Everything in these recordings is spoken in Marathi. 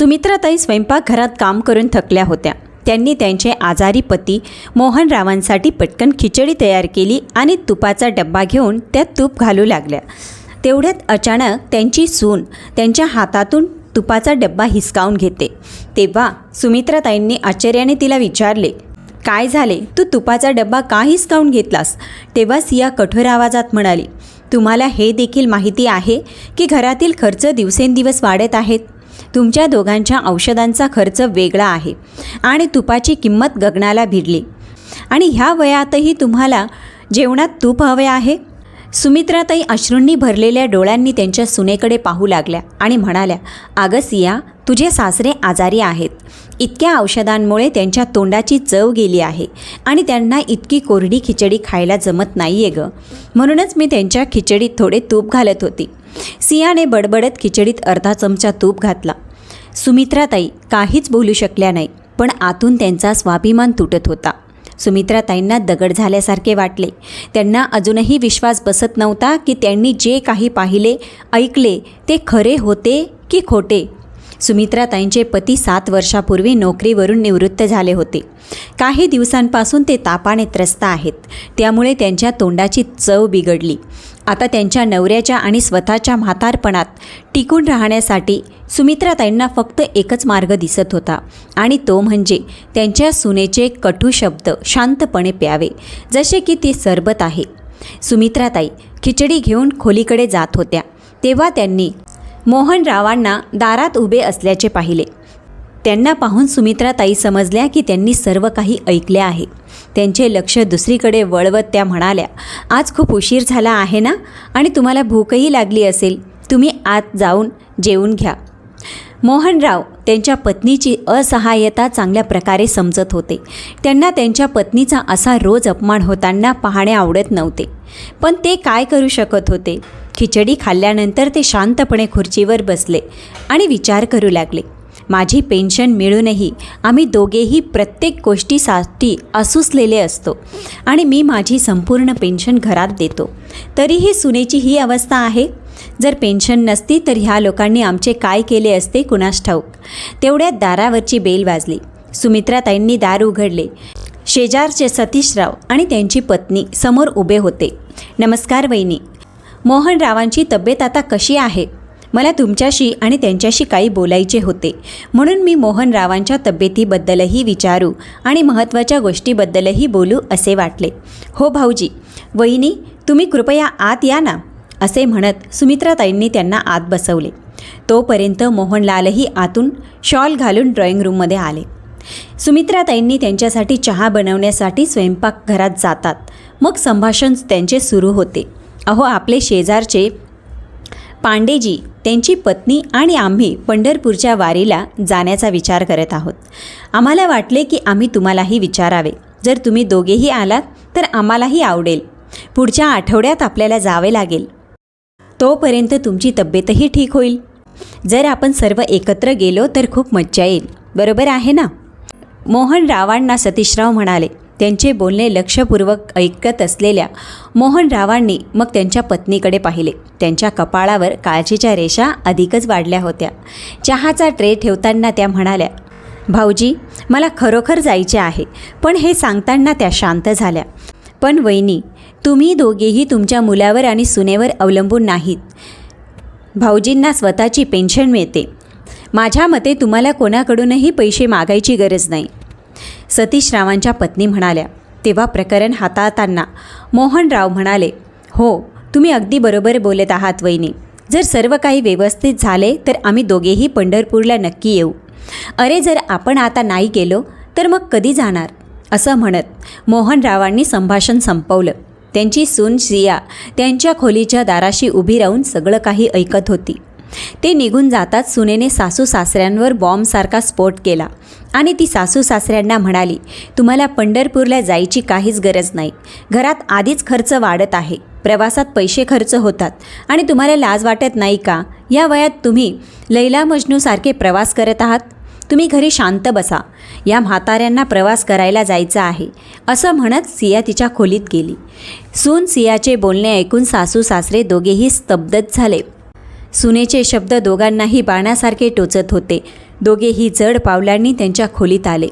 सुमित्राताई स्वयंपाकघरात काम करून थकल्या होत्या. त्यांनी त्यांचे आजारी पती मोहनरावांसाठी पटकन खिचडी तयार केली आणि तुपाचा डब्बा घेऊन त्यात तूप घालू लागल्या. तेवढ्यात अचानक त्यांची सून त्यांच्या हातातून तुपाचा डब्बा हिसकावून घेते. तेव्हा सुमित्राताईंनी आश्चर्याने तिला विचारले काय झाले? तू तुपाचा डब्बा का हिसकावून घेतलास? तेव्हा सिया कठोर आवाजात म्हणाली तुम्हाला हे देखील माहिती आहे की घरातील खर्च दिवसेंदिवस वाढत आहेत. तुमच्या दोघांच्या औषधांचा खर्च वेगळा आहे आणि तुपाची किंमत गगनाला भिडली. आणि ह्या वयातही तुम्हाला जेवणात तूप हवे आहे? सुमित्राताई अश्रूंनी भरलेल्या डोळ्यांनी त्यांच्या सुनेकडे पाहू लागल्या आणि म्हणाल्या अगं सिया तुझे सासरे आजारी आहेत. इतक्या औषधांमुळे त्यांच्या तोंडाची चव गेली आहे आणि त्यांना इतकी कोरडी खिचडी खायला जमत नाही आहे गं. म्हणूनच मी त्यांच्या खिचडीत थोडे तूप घालत होती. सियाने बडबडत खिचडीत अर्धा चमचा तूप घातला. सुमित्राताई काहीच बोलू शकल्या नाही पण आतून त्यांचा स्वाभिमान तुटत होता. सुमित्राताईंना दगड झाल्यासारखे वाटले. त्यांना अजूनही विश्वास बसत नव्हता की त्यांनी जे काही पाहिले ऐकले ते खरे होते की खोटे. सुमित्राताईंचे पती सात वर्षापूर्वी नोकरीवरून निवृत्त झाले होते. काही दिवसांपासून ते तापाने त्रस्त आहेत. त्यामुळे त्यांच्या तोंडाची चव बिघडली. आता त्यांच्या नवऱ्याच्या आणि स्वतःच्या म्हातारपणात टिकून राहण्यासाठी सुमित्राताईंना फक्त एकच मार्ग दिसत होता आणि तो म्हणजे त्यांच्या सुनेचे कटू शब्द शांतपणे प्यावे जसे की ती सरबत आहे. सुमित्राताई खिचडी घेऊन खोलीकडे जात होत्या. तेव्हा त्यांनी मोहनरावांना दारात उभे असल्याचे पाहिले. त्यांना पाहून सुमित्राताई समजल्या की त्यांनी सर्व काही ऐकले आहे. त्यांचे लक्ष दुसरीकडे वळवत त्या म्हणाल्या आज खूप उशीर झाला आहे ना? आणि तुम्हाला भूकही लागली असेल. तुम्ही आत जाऊन जेवून घ्या. मोहनराव त्यांच्या पत्नीची असहाय्यता चांगल्या प्रकारे समजत होते. त्यांना त्यांच्या पत्नीचा असा रोज अपमान होताना पाहणे आवडत नव्हते. पण ते काय करू शकत होते? खिचडी खाल्ल्यानंतर ते शांतपणे खुर्चीवर बसले आणि विचार करू लागले. माझी पेन्शन मिळूनही आम्ही दोघेही प्रत्येक गोष्टीसाठी असूसलेले असतो आणि मी माझी संपूर्ण पेन्शन घरात देतो. तरीही सुनेची ही अवस्था आहे. जर पेन्शन नसती तर ह्या लोकांनी आमचे काय केले असते कुणास ठाऊक तेवढ्यात दारावरची बेल वाजली. सुमित्राताईंनी दार उघडले. शेजारचे सतीशराव आणि त्यांची पत्नी समोर उभे होते. नमस्कार वहिनी. मोहनरावांची तब्येत आता कशी आहे? मला तुमच्याशी आणि त्यांच्याशी काही बोलायचे होते. म्हणून मी मोहनरावांच्या तब्येतीबद्दलही विचारू आणि महत्त्वाच्या गोष्टीबद्दलही बोलू असे वाटले. हो भाऊजी. वहिनी तुम्ही कृपया आत या ना असे म्हणत सुमित्राताईंनी त्यांना आत बसवले. तोपर्यंत मोहनलालही आतून शॉल घालून ड्रॉइंग रूममध्ये आले. सुमित्राताईंनी त्यांच्यासाठी चहा बनवण्यासाठी स्वयंपाकघरात जातात. मग संभाषण त्यांचे सुरू होते. अहो आपले शेजारचे पांडेजी त्यांची पत्नी आणि आम्ही पंढरपूरच्या वारीला जाण्याचा विचार करत आहोत. आम्हाला वाटले की आम्ही तुम्हालाही विचारावे. जर तुम्ही दोघेही आलात तर आम्हालाही आवडेल. पुढच्या आठवड्यात आपल्याला जावे लागेल. तोपर्यंत तुमची तब्येतही ठीक होईल. जर आपण सर्व एकत्र गेलो तर खूप मज्जा येईल. बरोबर आहे ना? मोहनरावांना सतीशराव म्हणाले त्यांचे बोलणे लक्षपूर्वक ऐकत असलेल्या मोहनरावांनी मग त्यांच्या पत्नीकडे पाहिले. त्यांच्या कपाळावर काळजीच्या रेषा अधिकच वाढल्या होत्या. चहाचा ट्रे ठेवताना त्या म्हणाल्या भाऊजी मला खरोखर जायचे आहे पण हे सांगताना त्या शांत झाल्या. पण वहिनी तुम्ही दोघेही तुमच्या मुलावर आणि सुनेवर अवलंबून नाहीत. भाऊजींना स्वतःची पेन्शन मिळते. माझ्या मते तुम्हाला कोणाकडूनही पैसे मागायची गरज नाही. सतीशरावांच्या पत्नी म्हणाल्या तेव्हा प्रकरण हाताळताना मोहनराव म्हणाले हो तुम्ही अगदी बरोबर बोलत आहात वहिनी. जर सर्व काही व्यवस्थित झाले तर आम्ही दोघेही पंढरपूरला नक्की येऊ. अरे जर आपण आता नाही गेलो तर मग कधी जाणार? असं म्हणत मोहनरावांनी संभाषण संपवलं. त्यांची सून सिया त्यांच्या खोलीच्या दाराशी उभी राहून सगळं काही ऐकत होती. ते निघून जाताच सुनेने सासू सासऱ्यांवर बॉम्बसारखा स्फोट केला. आणि ती सासू सासऱ्यांना म्हणाली तुम्हाला पंढरपूरला जायची काहीच गरज नाही. घरात आधीच खर्च वाढत आहे. प्रवासात पैसे खर्च होतात. आणि तुम्हाला लाज वाटत नाही का? या वयात तुम्ही लैला मजनूसारखे प्रवास करत आहात? तुम्ही घरी शांत बसा. या म्हाताऱ्यांना प्रवास करायला जायचा आहे. असं म्हणत सिया तिच्या खोलीत गेली. सून सियाचे बोलणे ऐकून सासू सासरे दोघेही स्तब्धच झाले. सुनेचे शब्द दोघांनाही बाणासारखे टोचत होते. दोघेही जड पावलांनी त्यांच्या खोलीत आले.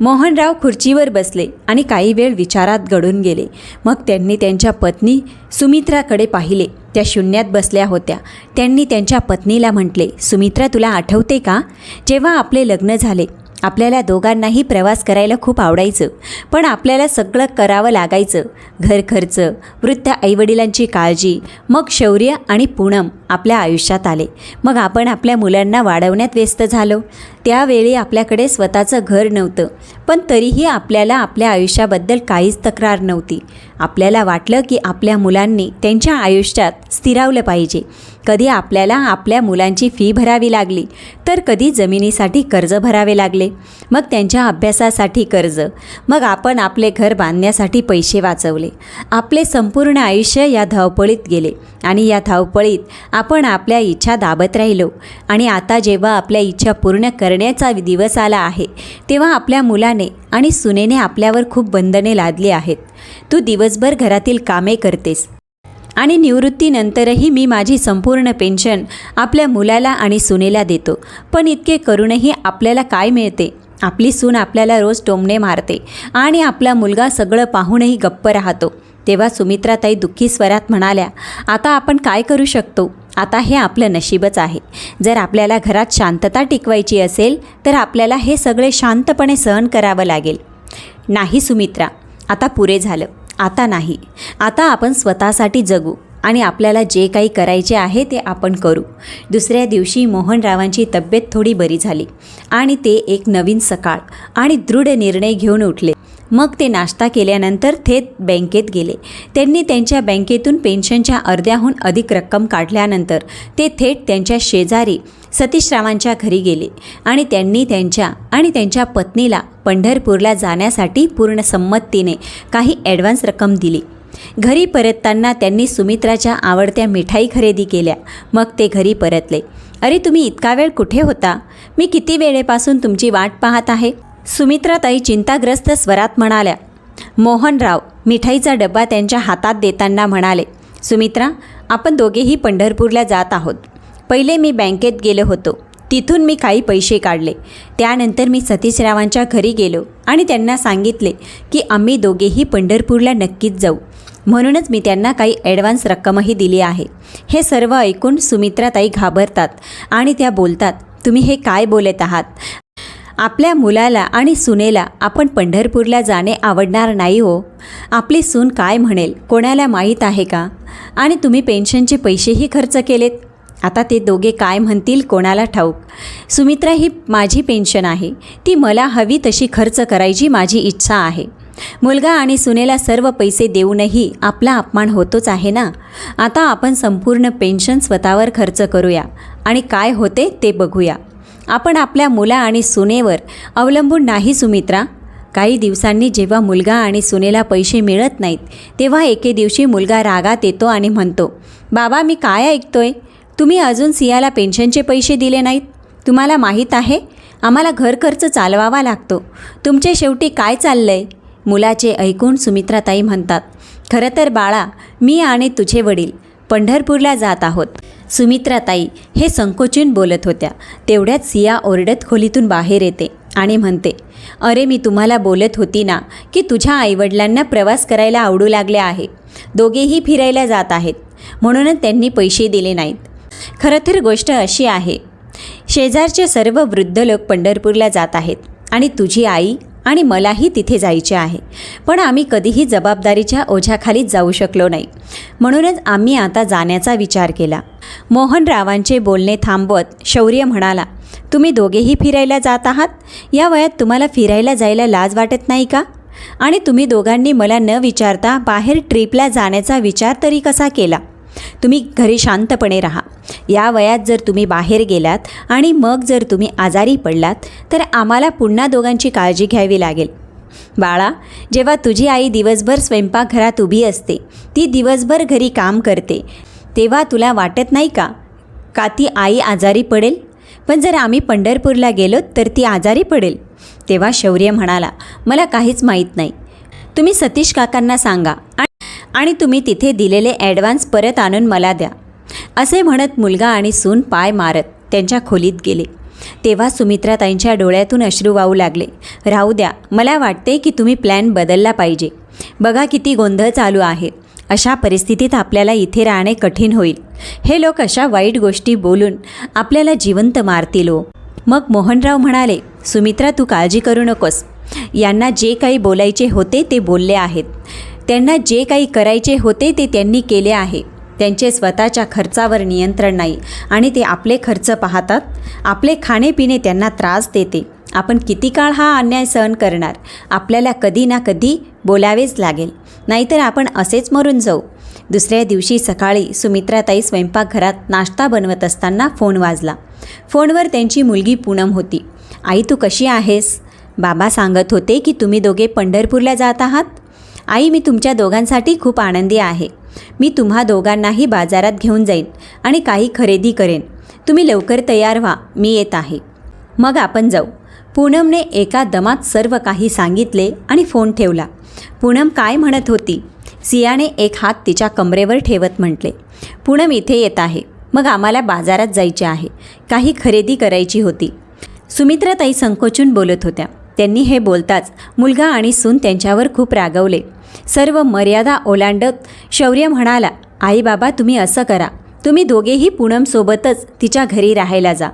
मोहनराव खुर्चीवर बसले आणि काही वेळ विचारात गडून गेले. मग त्यांनी त्यांच्या पत्नी सुमित्राकडे पाहिले. त्या शून्यात बसल्या होत्या. त्यांनी त्यांच्या पत्नीला म्हटले सुमित्रा तुला आठवते का? जेव्हा आपले लग्न झाले आपल्याला दोघांनाही प्रवास करायला खूप आवडायचं. पण आपल्याला सगळं करावं लागायचं. घर खर्च वृद्ध आईवडिलांची काळजी मग शौर्य आणि पूनम आपल्या आयुष्यात आले. मग आपण आपल्या मुलांना वाढवण्यात व्यस्त झालो. त्यावेळी आपल्याकडे स्वतःचं घर नव्हतं. पण तरीही आपल्याला आपल्या आयुष्याबद्दल काहीच तक्रार नव्हती. आपल्याला वाटलं की आपल्या मुलांनी त्यांच्या आयुष्यात स्थिरावलं पाहिजे. कधी आपल्याला आपल्या मुलांची फी भरावी लागली तर कधी जमिनीसाठी कर्ज भरावे लागले. मग त्यांच्या अभ्यासासाठी कर्ज. मग आपण आपले घर बांधण्यासाठी पैसे वाचवले. आपले संपूर्ण आयुष्य या धावपळीत गेले. आणि या धावपळीत आपण आपल्या इच्छा दाबत राहिलो. आणि आता जेव्हा आपल्या इच्छा पूर्ण करण्याचा दिवस आला आहे तेव्हा आपल्या मुलाने आणि सुनेने आपल्यावर खूप बंधने लादली आहेत. तू दिवसभर घरातील कामे करतेस. आणि निवृत्तीनंतरही मी माझी संपूर्ण पेन्शन आपल्या मुलाला आणि सुनेला देतो. पण इतके करूनही आपल्याला काय मिळते? आपली सून आपल्याला रोज टोमणे मारते आणि आपला मुलगा सगळं पाहूनही गप्प राहतो. तेव्हा सुमित्राताई दुःखी स्वरात म्हणाल्या आता आपण काय करू शकतो? आता हे आपलं नशीबच आहे. जर आपल्याला घरात शांतता टिकवायची असेल तर आपल्याला हे सगळे शांतपणे सहन करावं लागेल. नाही सुमित्रा आता पुरे झालं. आता नाही. आता आपण स्वतःसाठी जगू आणि आपल्याला जे काही करायचे आहे ते आपण करू. दुसऱ्या दिवशी मोहनरावांची तब्येत थोडी बरी झाली आणि ते एक नवीन सकाळ आणि दृढ निर्णय घेऊन उठले. मग ते नाश्ता केल्यानंतर थेट बँकेत गेले. त्यांनी त्यांच्या बँकेतून पेन्शनच्या अर्ध्याहून अधिक रक्कम काढल्यानंतर ते थेट त्यांच्या शेजारी सतीशरावांच्या घरी गेले आणि त्यांनी त्यांच्या आणि त्यांच्या पत्नीला पंढरपूरला जाण्यासाठी पूर्ण संमतीने काही ॲडव्हान्स रक्कम दिली. घरी परतताना त्यांनी सुमित्राच्या आवडत्या मिठाई खरेदी केल्या. मग ते घरी परतले. अरे तुम्ही इतका वेळ कुठे होता? मी किती वेळेपासून तुमची वाट पाहत आहे? सुमित्राताई चिंताग्रस्त स्वरात म्हणाल्या मोहनराव मिठाईचा डब्बा त्यांच्या हातात देताना म्हणाले सुमित्रा आपण दोघेही पंढरपूरला जात आहोत. पहिले मी बँकेत गेलो होतो. तिथून मी काही पैसे काढले. त्यानंतर मी सतीशरावांच्या घरी गेलो आणि त्यांना सांगितले की आम्ही दोघेही पंढरपूरला नक्कीच जाऊ. म्हणूनच मी त्यांना काही ॲडव्हान्स रक्कमही दिली आहे. हे सर्व ऐकून सुमित्राताई घाबरतात आणि त्या बोलतात तुम्ही हे काय बोलत आहात? आपल्या मुलाला आणि सुनेला आपण पंढरपूरला जाणे आवडणार नाही हो. आपली सून काय म्हणेल कोणाला माहीत आहे का? आणि तुम्ही पेन्शनचे पैसेही खर्च केलेत? आता ते दोघे काय म्हणतील कोणाला ठाऊक? सुमित्रा ही माझी पेन्शन आहे. ती मला हवी तशी खर्च करायची माझी इच्छा आहे. मुलगा आणि सुनेला सर्व पैसे देऊनही आपला अपमान होतोच आहे ना? आता आपण संपूर्ण पेन्शन स्वतःवर खर्च करूया. आणि काय होते ते बघूया. आपण आपल्या मुला आणि सुनेवर अवलंबून नाही सुमित्रा. काही दिवसांनी जेव्हा मुलगा आणि सुनेला पैसे मिळत नाहीत तेव्हा एके दिवशी मुलगा रागात येतो आणि म्हणतो बाबा मी काय ऐकतोय? तुम्ही अजून सियाला पेन्शनचे पैसे दिले नाहीत? तुम्हाला माहीत आहे? आम्हाला घर खर्च चालवावा लागतो. तुमचे शेवटी काय चाललंय? मुलाचे ऐकून सुमित्राताई म्हणतात खरं तर बाळा मी आणि तुझे वडील पंढरपूरला जात आहोत. सुमित्राताई हे संकोचून बोलत होत्या. तेवढ्यात सिया ओरडत खोलीतून बाहेर येते आणि म्हणते अरे मी तुम्हाला बोलत होती ना की तुझ्या आईवडिलांना प्रवास करायला आवडू लागले आहे. दोघेही फिरायला जात आहेत. म्हणूनच त्यांनी पैसे दिले नाहीत. खरं तर गोष्ट अशी आहे शेजारचे सर्व वृद्ध लोक पंढरपूरला जात आहेत आणि तुझी आई आणि मलाही तिथे जायचे आहे. पण आम्ही कधीही जबाबदारीच्या ओझ्याखाली जाऊ शकलो नाही. म्हणूनच आम्ही आता जाण्याचा विचार केला. मोहनरावांचे बोलणे थांबवत शौर्य म्हणाला तुम्ही दोघेही फिरायला जात आहात? या वयात तुम्हाला फिरायला जायला लाज वाटत नाही का? आणि तुम्ही दोघांनी मला न विचारता बाहेर ट्रिपला जाण्याचा विचार तरी कसा केला? तुम्ही घरी शांतपणे राहा. या वयात जर तुम्ही बाहेर गेलात आणि मग जर तुम्ही आजारी पडलात तर आम्हाला पुन्हा दोघांची काळजी घ्यावी लागेल. बाळा जेव्हा तुझी आई दिवसभर स्वयंपाकघरात उभी असते ती दिवसभर घरी काम करते तेव्हा तुला वाटत नाही का? का ती आई आजारी पडेल? पण जर आम्ही पंढरपूरला गेलो तर ती आजारी पडेल. तेव्हा शौर्य म्हणाला मला काहीच माहीत नाही. तुम्ही सतीश काकांना सांगा आणि आणि तुम्ही तिथे दिलेले ॲडव्हान्स परत आणून मला द्या. असे म्हणत मुलगा आणि सून पाय मारत त्यांच्या खोलीत गेले. तेव्हा सुमित्राताईंच्या डोळ्यातून अश्रू वाहू लागले. राहू द्या मला वाटते की तुम्ही प्लॅन बदलला पाहिजे. बघा किती गोंधळ चालू आहे. अशा परिस्थितीत आपल्याला इथे राहणे कठीण होईल. हे लोक अशा वाईट गोष्टी बोलून आपल्याला जिवंत मारतील हो मग मोहनराव म्हणाले सुमित्रा तू काळजी करू नकोस. यांना जे काही बोलायचे होते ते बोलले आहेत. त्यांना जे काही करायचे होते ते त्यांनी केले आहे. त्यांचे स्वतःच्या खर्चावर नियंत्रण नाही आणि ते आपले खर्च पाहतात. आपले खाणेपिणे त्यांना त्रास देते. आपण किती काळ हा अन्याय सहन करणार? आपल्याला कधी ना कधी बोलावेच लागेल. नाहीतर आपण असेच मरून जाऊ. दुसऱ्या दिवशी सकाळी सुमित्राताई स्वयंपाकघरात नाश्ता बनवत असताना फोन वाजला. फोनवर त्यांची मुलगी पूनम होती. आई तू कशी आहेस? बाबा सांगत होते की तुम्ही दोघे पंढरपूरला जात आहात. आई मी तुमच्या दोघांसाठी खूप आनंदी आहे. मी तुम्हा दोघांनाही बाजारात घेऊन जाईन आणि काही खरेदी करेन. तुम्ही लवकर तयार व्हा मी येत आहे. मग आपण जाऊ. पूनमने एका दमात सर्व काही सांगितले आणि फोन ठेवला. पूनम काय म्हणत होती? सियाने एक हात तिच्या कमरेवर ठेवत म्हटले पूनम इथे येत आहे. मग आम्हाला बाजारात जायचे आहे. काही खरेदी करायची होती. सुमित्राताई संकोचून बोलत होत्या. त्यांनी हे बोलताच मुलगा आणि सून त्यांच्यावर खूप रागवले. सर्व मर्यादा ओलांडत शौर्य म्हणाला आई बाबा तुम्ही असं करा. तुम्ही दोघेही पूनमसोबतच तिच्या घरी राहायला जा.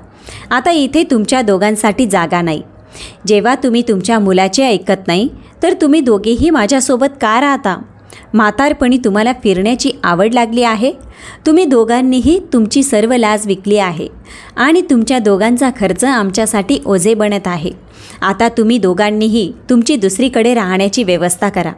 आता इथे तुमच्या दोघांसाठी जागा नाही. जेव्हा तुम्ही तुमच्या मुलाचे ऐकत नाही तर तुम्ही दोघेही माझ्यासोबत का राहता? म्हातारपणी तुम्हाला फिरण्याची आवड लागली आहे? तुम्ही दोघांनीही तुमची सर्व लाज विकली आहे आणि तुमच्या दोघांचा खर्च आमच्यासाठी ओझे बनत आहे. आता तुम्ही दोघांनीही तुमची दुसरीकडे राहण्याची व्यवस्था करा.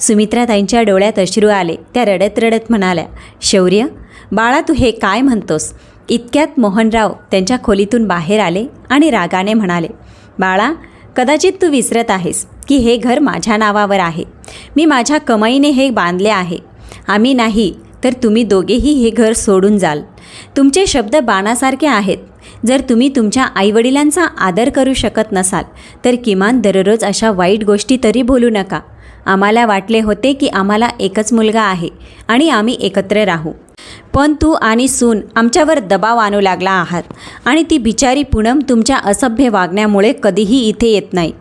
सुमित्राताईंच्या डोळ्यात अश्रू आले. त्या रडत रडत म्हणाल्या शौर्य बाळा तू हे काय म्हणतोस? इतक्यात मोहनराव त्यांच्या खोलीतून बाहेर आले आणि रागाने म्हणाले बाळा कदाचित तू विसरत आहेस की हे घर माझ्या नावावर आहे. मी माझ्या कमाईने हे बांधले आहे. आम्ही नाही तर तुम्ही दोघेही हे घर सोडून जाल. तुमचे शब्द बाणासारखे आहेत. जर तुम्ही तुमच्या आईवडिलांचा आदर करू शकत नसाल तर किमान दररोज अशा वाईट गोष्टी तरी बोलू नका. आम्हाला वाटले होते की आम्हाला एकच मुलगा आहे आणि आम्ही एकत्र राहू. पण तू आणि सून आमच्यावर दबाव आणू लागला आहात आणि ती बिचारी पूनम तुमच्या असभ्य वागण्यामुळे कधीही इथे येत नाही.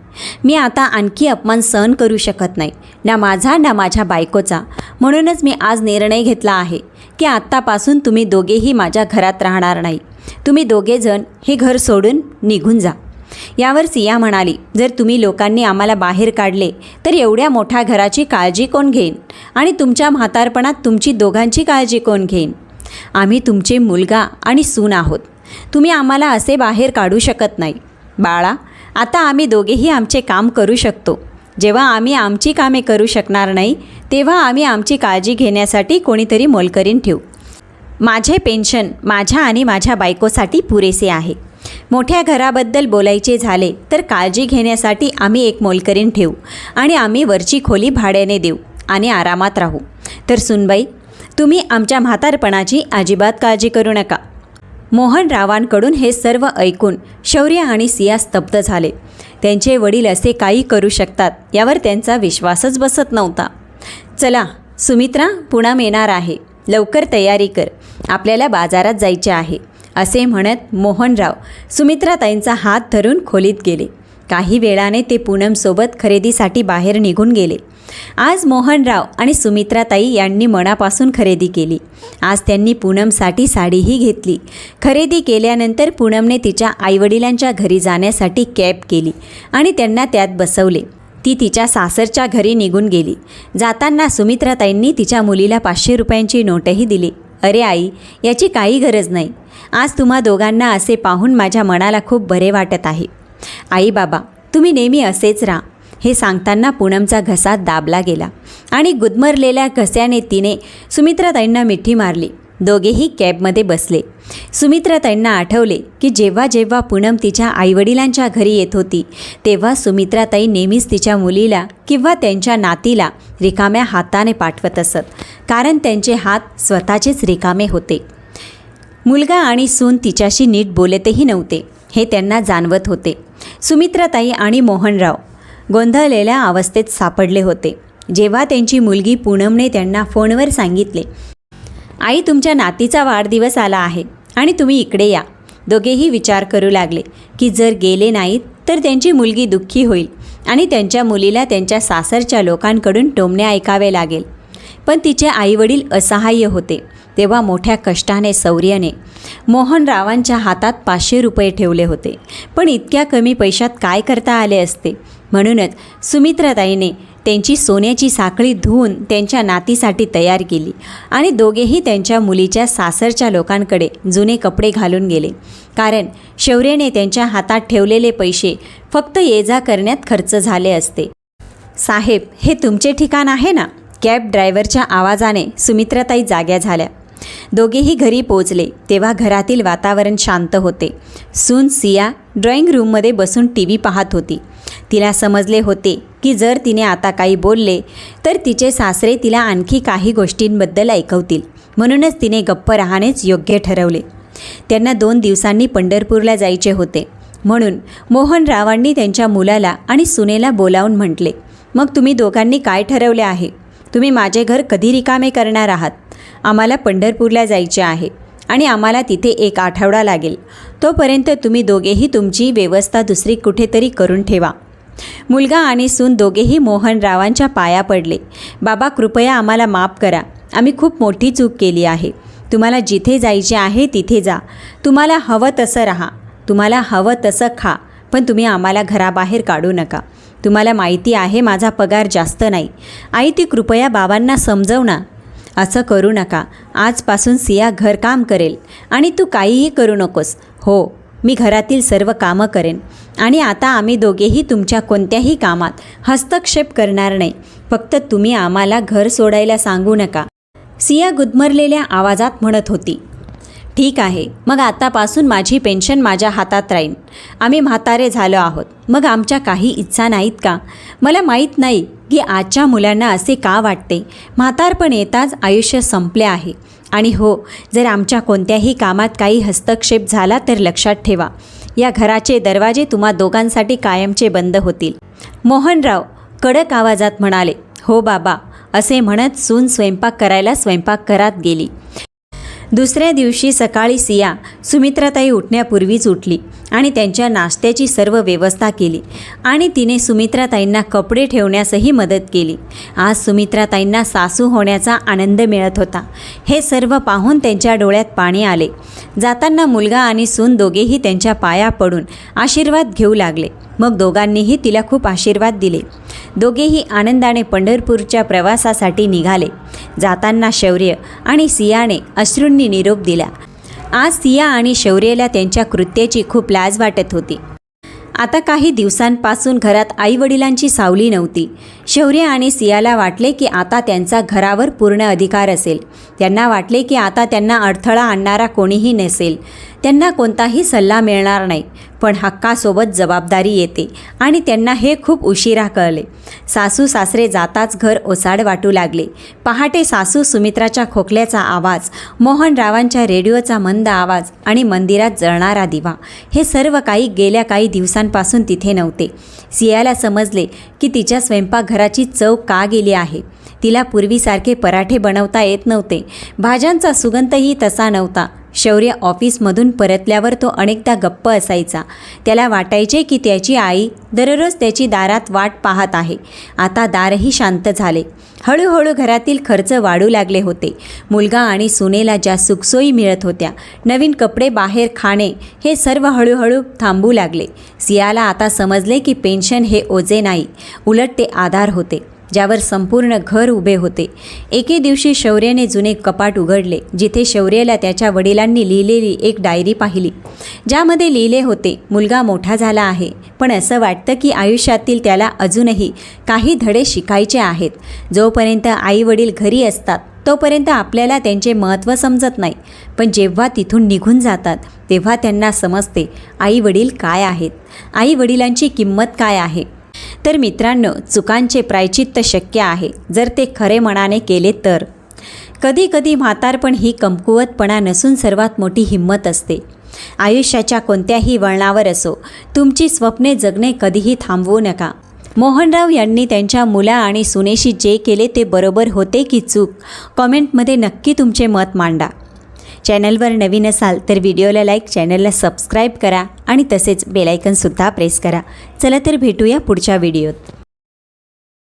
मी आता आणखी अपमान सहन करू शकत नाही ना माझा ना माझ्या बायकोचा. म्हणूनच मी आज निर्णय घेतला आहे की आत्तापासून तुम्ही दोघेही माझ्या घरात राहणार नाही. तुम्ही दोघेजण हे घर सोडून निघून जा. यावर सिया म्हणाली जर तुम्ही लोकांनी आम्हाला बाहेर काढले तर एवढ्या मोठ्या घराची काळजी कोण घेईन? आणि तुमच्या म्हातारपणात तुमची दोघांची काळजी कोण घेईन? आम्ही तुमचे मुलगा आणि सून आहोत. तुम्ही आम्हाला असे बाहेर काढू शकत नाही. बाळा आता आम्ही दोघेही आमचे काम करू शकतो. जेव्हा आम्ही आमची कामे करू शकणार नाही तेव्हा आम्ही आमची काळजी घेण्यासाठी कोणीतरी मोलकरीन ठेवू. माझे पेन्शन माझ्या आणि माझ्या बायकोसाठी पुरेसे आहे. मोठ्या घराबद्दल बोलायचे झाले तर काळजी घेण्यासाठी आम्ही एक मोलकरीण ठेवू आणि आम्ही वरची खोली भाड्याने देऊ आणि आरामात राहू. तर सुनबाई तुम्ही आमच्या म्हातारपणाची अजिबात काळजी करू नका. मोहनरावांकडून हे सर्व ऐकून शौर्य आणि सिया स्तब्ध झाले. त्यांचे वडील असे काही करू शकतात यावर त्यांचा विश्वासच बसत नव्हता. चला सुमित्रा पुन्हा येणार आहे. लवकर तयारी कर. आपल्याला बाजारात जायचे आहे. असे म्हणत मोहनराव सुमित्राताईंचा हात धरून खोलीत गेले. काही वेळाने ते पूनमसोबत खरेदीसाठी बाहेर निघून गेले. आज मोहनराव आणि सुमित्राताई यांनी मनापासून खरेदी केली. आज त्यांनी पूनमसाठी साडीही घेतली. खरेदी केल्यानंतर पूनमने तिच्या आईवडिलांच्या घरी जाण्यासाठी कॅब केली आणि त्यांना त्यात बसवले. ती तिच्या सासरच्या घरी निघून गेली. जाताना सुमित्राताईंनी तिच्या मुलीला पाचशे रुपयांची नोटही दिली. अरे आई याची काही गरज नाही. आज तुम्हा दोघांना असे पाहून माझ्या मनाला खूप बरे वाटत आहे. आई बाबा तुम्ही नेहमी असेच राहा. हे सांगताना पूनमचा घसा दाबला गेला आणि गुदमरलेल्या घस्याने तिने सुमित्राताईंना मिठी मारली. दोघेही कॅबमध्ये बसले. सुमित्राताईंना आठवले की जेव्हा जेव्हा पूनम तिच्या आईवडिलांच्या घरी येत होती तेव्हा सुमित्राताई नेहमीच तिच्या मुलीला किंवा त्यांच्या नातीला रिकाम्या हाताने पाठवत असत कारण त्यांचे हात स्वतःचेच रिकामे होते. मुलगा आणि सून तिच्याशी नीट बोलतही नव्हते हे त्यांना जाणवत होते. सुमित्राताई आणि मोहनराव गोंधळलेल्या अवस्थेत सापडले होते. जेव्हा त्यांची मुलगी पूनमने त्यांना फोनवर सांगितले आई तुमच्या नातीचा वाढदिवस आला आहे आणि तुम्ही इकडे या. दोघेही विचार करू लागले की जर गेले नाहीत तर त्यांची मुलगी दुःखी होईल आणि त्यांच्या मुलीला त्यांच्या सासरच्या लोकांकडून टोमणे ऐकावे लागेल. पण तिचे आईवडील असहाय्य होते. तेव्हा मोठ्या कष्टाने शौर्यने मोहनरावांच्या हातात पाचशे रुपये ठेवले होते. पण इतक्या कमी पैशात काय करता आले असते? म्हणूनच सुमित्राताईने त्यांची सोन्याची साखळी धुवून त्यांच्या नातीसाठी तयार केली आणि दोघेही त्यांच्या मुलीच्या सासरच्या लोकांकडे जुने कपडे घालून गेले. कारण शौर्यने त्यांच्या हातात ठेवलेले पैसे फक्त ये जा करण्यात खर्च झाले असते. साहेब हे तुमचे ठिकाण आहे ना? कॅब ड्रायव्हरच्या आवाजाने सुमित्राताई जाग्या झाल्या. दोघेही घरी पोचले तेव्हा घरातील वातावरण शांत होते. सून सिया ड्रॉइंग रूममध्ये बसून टी व्ही पाहत होती. तिला समजले होते की जर तिने आता काही बोलले तर तिचे सासरे तिला आणखी काही गोष्टींबद्दल ऐकवतील. म्हणूनच तिने गप्प राहणेच योग्य ठरवले. त्यांना दोन दिवसांनी पंढरपूरला जायचे होते. म्हणून मोहनरावांनी त्यांच्या मुलाला आणि सुनेला बोलावून म्हटले मग तुम्ही दोघांनी काय ठरवले आहे? तुम्ही माझे घर कधी रिकामे करणार आहात? आम्हाला पंढरपूरला जायचे आहे आणि आम्हाला तिथे एक आठवडा लागेल. तोपर्यंत तुम्ही दोघेही तुमची व्यवस्था दुसरी कुठेतरी करून ठेवा. मुलगा आणि सून दोघेही मोहनरावांच्या पाया पडले. बाबा कृपया आम्हाला माफ करा. आम्ही खूप मोठी चूक केली आहे. तुम्हाला जिथे जायचे आहे तिथे जा. तुम्हाला हवं तसं राहा. तुम्हाला हवं तसं खा. पण तुम्ही आम्हाला घराबाहेर काढू नका. तुम्हाला माहिती आहे माझा पगार जास्त नाही. आई ती कृपया बाबांना समजव ना. असं करू नका. आजपासून सिया घरकाम करेल. आणि तू काहीही करू नकोस. हो मी घरातील सर्व कामं करेन. आणि आता आम्ही दोघेही तुमच्या कोणत्याही कामात हस्तक्षेप करणार नाही. फक्त तुम्ही आम्हाला घर सोडायला सांगू नका. सिया गुदमरलेल्या आवाजात म्हणत होती. ठीक आहे. मग आतापासून माझी पेन्शन माझ्या हातात राहीन. आम्ही म्हातारे झालो आहोत. मग आमच्या काही इच्छा नाहीत का? मला माहीत नाही की आजच्या मुलांना असे का वाटते. म्हातारपण येताच आयुष्य संपले आहे. आणि हो जर आमच्या कोणत्याही कामात काही हस्तक्षेप झाला तर लक्षात ठेवा. या घराचे दरवाजे तुम्हा दोघांसाठी कायमचे बंद होतील. मोहनराव कडक आवाजात म्हणाले हो बाबा असे म्हणत सून स्वयंपाक करायला स्वयंपाक करत गेली. दुसऱ्या दिवशी सकाळी सिया सुमित्राताई उठण्यापूर्वीच उठली आणि त्यांच्या नाश्त्याची सर्व व्यवस्था केली. आणि तिने सुमित्राताईंना कपडे ठेवण्यासही मदत केली. आज सुमित्राताईंना सासू होण्याचा आनंद मिळत होता. हे सर्व पाहून त्यांच्या डोळ्यात पाणी आले. जाताना मुलगा आणि सून दोघेही त्यांच्या पाया पडून आशीर्वाद घेऊ लागले. मग दोघांनीही तिला खूप आशीर्वाद दिले. दोघेही आनंदाने पंढरपूरच्या प्रवासासाठी निघाले. जाताना शौर्य आणि सियाने अश्रूंनी निरोप दिला. आज सिया आणि शौर्यला त्यांच्या कृत्याची खूप लाज वाटत होती. आता काही दिवसांपासून घरात आईवडिलांची सावली नव्हती. शौर्य आणि सियाला वाटले की आता त्यांचा घरावर पूर्ण अधिकार असेल. त्यांना वाटले की आता त्यांना अडथळा आणणारा कोणीही नसेल. त्यांना कोणताही सल्ला मिळणार नाही. पण हक्कासोबत जबाबदारी येते आणि त्यांना हे खूप उशिरा कळले. सासू सासरे जाताच घर ओसाड वाटू लागले. पहाटे सासू सुमित्राच्या खोकल्याचा आवाज मोहनरावांच्या रेडिओचा मंद आवाज आणि मंदिरात जळणारा दिवा हे सर्व काही गेल्या काही दिवसांपासून तिथे नव्हते. सियाला समजले की तिच्या घराची चव का गेली आहे? तिला पूर्वीसारखे पराठे बनवता येत नव्हते. भाज्यांचा सुगंधही तसा नव्हता. शौर्य ऑफिसमधून परतल्यावर तो अनेकदा गप्प असायचा. त्याला वाटायचे की त्याची आई दररोज त्याची दारात वाट पाहत आहे. आता दारही शांत झाले. हळूहळू घरातील खर्च वाढू लागले होते. मुलगा आणि सुनेला ज्या सुखसोयी मिळत होत्या नवीन कपडे बाहेर खाणे हे सर्व हळूहळू थांबू लागले. सियाला आता समजले की पेन्शन हे ओझे नाही. उलट ते आधार होते. ज्यावर संपूर्ण घर उभे होते. एके दिवशी शौर्याने जुने कपाट उघडले जिथे शौर्याला त्याच्या वडिलांनी लिहिलेली एक डायरी पाहिली. ज्यामध्ये लिहिले होते मुलगा मोठा झाला आहे पण असं वाटतं की आयुष्यातील त्याला अजूनही काही धडे शिकायचे आहेत. जोपर्यंत आई वडील घरी असतात तोपर्यंत आपल्याला त्यांचे महत्त्व समजत नाही. पण जेव्हा तिथून निघून जातात तेव्हा त्यांना समजते आई वडील काय आहेत? आई वडिलांची किंमत काय आहे? तर मित्रांनो चुकांचे प्रायचित्त शक्य आहे. जर ते खरे मनाने केले तर. कधी कधी म्हातारपण ही कमकुवतपणा नसून सर्वात मोठी हिंमत असते. आयुष्याच्या कोणत्याही वळणावर असो तुमची स्वप्ने जगणे कधीही थांबवू नका. मोहनराव यांनी त्यांच्या मुला आणि सुनेशी जे केले ते बरोबर होते की चूक? कॉमेंटमध्ये नक्की तुमचे मत मांडा. चॅनलवर नवीन असाल तर व्हिडिओला लाईक चॅनलला सबस्क्राईब करा आणि तसेच बेलायकनसुद्धा प्रेस करा. चला तर भेटूया पुढच्या व्हिडिओत.